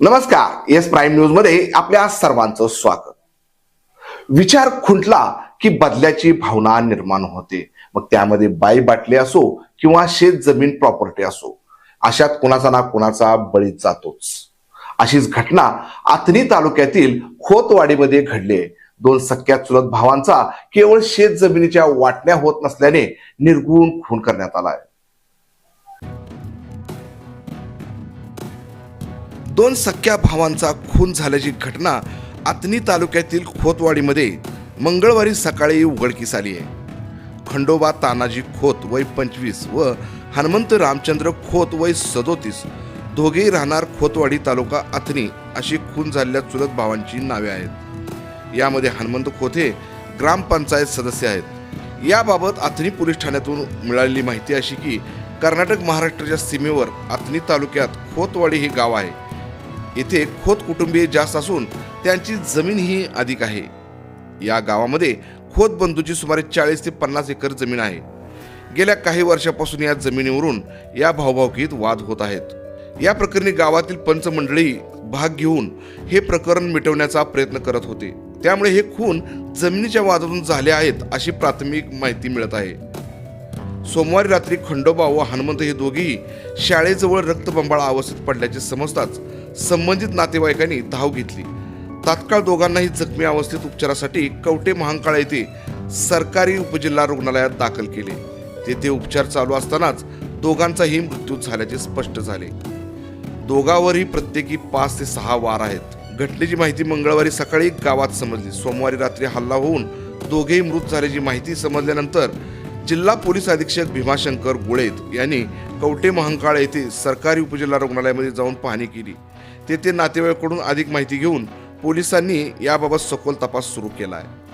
नमस्कार yes prime न्यूजमध्ये आपल्या सर्वांचं स्वागत. विचार खुंटला की बदल्याची भावना निर्माण होते. मग त्यामध्ये बाई बाटली असो किंवा शेत जमीन प्रॉपर्टी असो अशात कुणाचा ना कुणाचा बळी जातोच. अशीच घटना आथणी तालुक्यातील खोतवाडीमध्ये घडली. दोन सख्या चुलत भावांचा केवळ शेत जमिनीच्या वाटण्या होत नसल्याने निर्गुण खून करण्यात आलाय. दोन सख्या भावांचा खून झाल्याची घटना आतनी तालुक्यातील खोतवाडीमध्ये मंगळवारी सकाळी उघडकीस आली आहे. खंडोबा तानाजी खोत वय पंचवीस व हनुमंत रामचंद्र खोत वय सदोतीस दोघेही राहणार खोतवाडी तालुका अथनी अशी खून झालेल्या चुलत भावांची नावे आहेत. यामध्ये हनुमंत खोते ग्रामपंचायत सदस्य आहेत. याबाबत अथनी पोलीस ठाण्यातून मिळालेली माहिती अशी की कर्नाटक महाराष्ट्राच्या सीमेवर अथनी तालुक्यात खोतवाडी हे गाव आहे. येथे खोत कुटुंबीय जास्त असून त्यांची जमीनही अधिक आहे. या गावामध्ये खोत बंधूची सुमारे चाळीस ते पन्नास एकर जमीन आहे. गेल्या काही वर्षापासून या जमिनीवरून या भाऊभावकीत वाद होत आहेत. या प्रकरणी गावातील पंचमंडळी भाग घेऊन हे प्रकरण मिटवण्याचा प्रयत्न करत होते. त्यामुळे हे खून जमिनीच्या वादातून झाले आहेत अशी प्राथमिक माहिती मिळत आहे. सोमवारी रात्री खंडोबा व हनुमंत हे दोघेही शाळेजवळ रक्तबंबाळ अवस्थेत पडल्याचे समजताच संबंधित नातेवाईकांनी धाव घेतली. तात्काळ दोघांनाही जखमी अवस्थेत उपचारासाठी कवटे महांकाळ येथे सरकारी उपजिल्हा रुग्णालयात दाखल केले. तेथे उपचार चालू असतानाच दोघांचाही मृत्यू झाल्याचे स्पष्ट झाले. दोघांवरही प्रत्येकी पाच ते सहा वार आहेत. घटनेची माहिती मंगळवारी सकाळी गावात समजली. सोमवारी रात्री हल्ला होऊन दोघेही मृत झाल्याची माहिती समजल्यानंतर जिल्हा पोलीस अधीक्षक भीमाशंकर गुळेत यांनी कवटे महांकाळ येथे सरकारी उपजिल्हा रुग्णालयामध्ये जाऊन पाहणी केली. तेथे नातेवाईकडून अधिक माहिती घेऊन पोलिसांनी याबाबत सखोल तपास सुरू केला आहे.